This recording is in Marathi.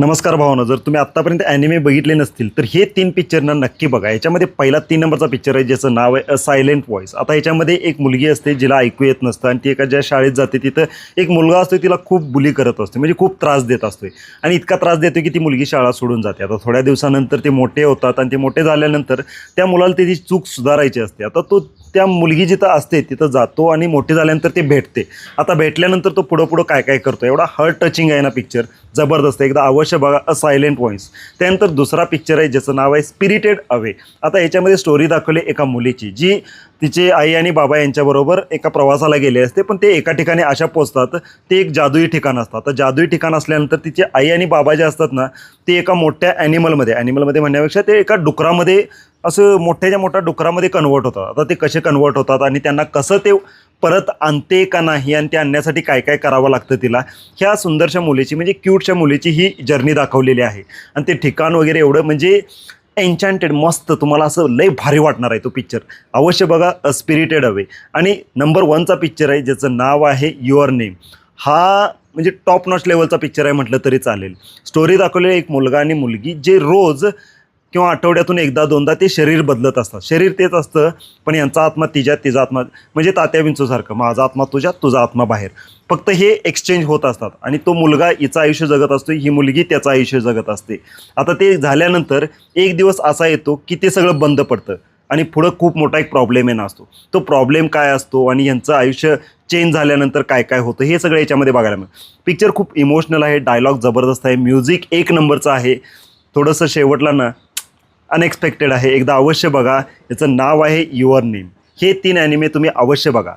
नमस्कार भावना जर तुम्ही आत्तापर्यंत ॲनिमे बघितले नसतील तर हे तीन पिक्चर ना नक्की बघा. याच्यामध्ये पहिला तीन नंबरचा पिक्चर आहे ज्याचं नाव आहे अ सायलेंट व्हॉइस आता याच्यामध्ये एक मुलगी असते जिला ऐकू येत नसतं आणि ती एका ज्या शाळेत जाते तिथं एक मुलगा असतो तिला खूप बुली करत असतो म्हणजे खूप त्रास देत असतोय. आणि इतका त्रास देतो की ती मुलगी शाळा सोडून जाते. आता थोड्या दिवसानंतर ते मोठे होतात आणि ते मोठे झाल्यानंतर त्या मुलाला त्याची चूक सुधारायची असते. आता तो त्या मुलगी जिथं असते तिथं जातो आणि मोठे झाल्यानंतर ते भेटते. आता भेटल्यानंतर तो पुढं पुढं काय काय करतो? एवढा हर्ट टचिंग आहे ना पिक्चर जबरदस्त एकदा अवश्य बघा अ सायलेंट व्हॉइस त्यानंतर दुसरा पिक्चर आहे ज्याचं नाव आहे स्पिरिटेड अवे आता याच्यामध्ये स्टोरी दाखवली एका मुलीची जी तिचे आई आणि बाबा यांच्याबरोबर एका प्रवासाला गेले असते पण ते एका ठिकाणी अशा पोचतात ते एक जादुई ठिकाण असतं आता जादुई ठिकाण असल्यानंतर तिचे आई आणि बाबा जे असतात ना ते एका मोठ्या ॲनिमलमध्ये ॲनिमलमध्ये म्हणण्यापेक्षा ते एका डुकरामध्ये असं मोठ्याच्या मोठ्या डुकरामध्ये कन्वर्ट होतात. आता ते कसे कन्वर्ट होतात आणि त्यांना कसं ते परत आणते का नाही आणि ते आणण्यासाठी काय काय करावं लागतं तिला ह्या सुंदरशा मुलीची म्हणजे क्यूटच्या मुलीची ही जर्नी दाखवलेली आहे. आणि ते ठिकाण वगैरे एवढं म्हणजे एन्चॅन्टेड मस्त. तुम्हाला असं लय भारी वाटणार आहे तो पिक्चर अवश्य बघा स्पिरिटेड अवे आणि नंबर वनचा पिक्चर आहे ज्याचं नाव आहे युअर नेम हा म्हणजे टॉप नॉच लेवलचा पिक्चर आहे म्हटलं तरी चालेल. स्टोरी दाखवलेली एक मुलगा आणि मुलगी जे रोज किंवा आठवड्यातून एकदा दोनदा ते शरीर बदलत असतात. शरीर तेच असतं पण यांचा आत्मा तिच्यात तिचा आत्मा म्हणजे तात्या विंचूसारखं. माझा आत्मा तुझ्यात तुझा आत्मा बाहेर. फक्त हे एक्सचेंज होत असतात. आणि तो मुलगा हिचं आयुष्य जगत असतो ही मुलगी त्याचं आयुष्य जगत असते. आता ते झाल्यानंतर एक दिवस असा येतो की ते सगळं बंद पडतं. आणि पुढं खूप मोठा एक प्रॉब्लेम येणं असतो. तो प्रॉब्लेम काय असतो आणि यांचं आयुष्य चेंज झाल्यानंतर काय काय होतं हे सगळं याच्यामध्ये बघायला मिळतं. पिक्चर खूप इमोशनल आहे डायलॉग जबरदस्त आहे म्युझिक एक नंबरचं आहे. थोडंसं शेवटला ना अनएक्सपेक्टेड आहे. एकदा अवश्य बघा. याचं नाव आहे युअर नेम. हे तीन ॲनिमे तुम्ही अवश्य बघा.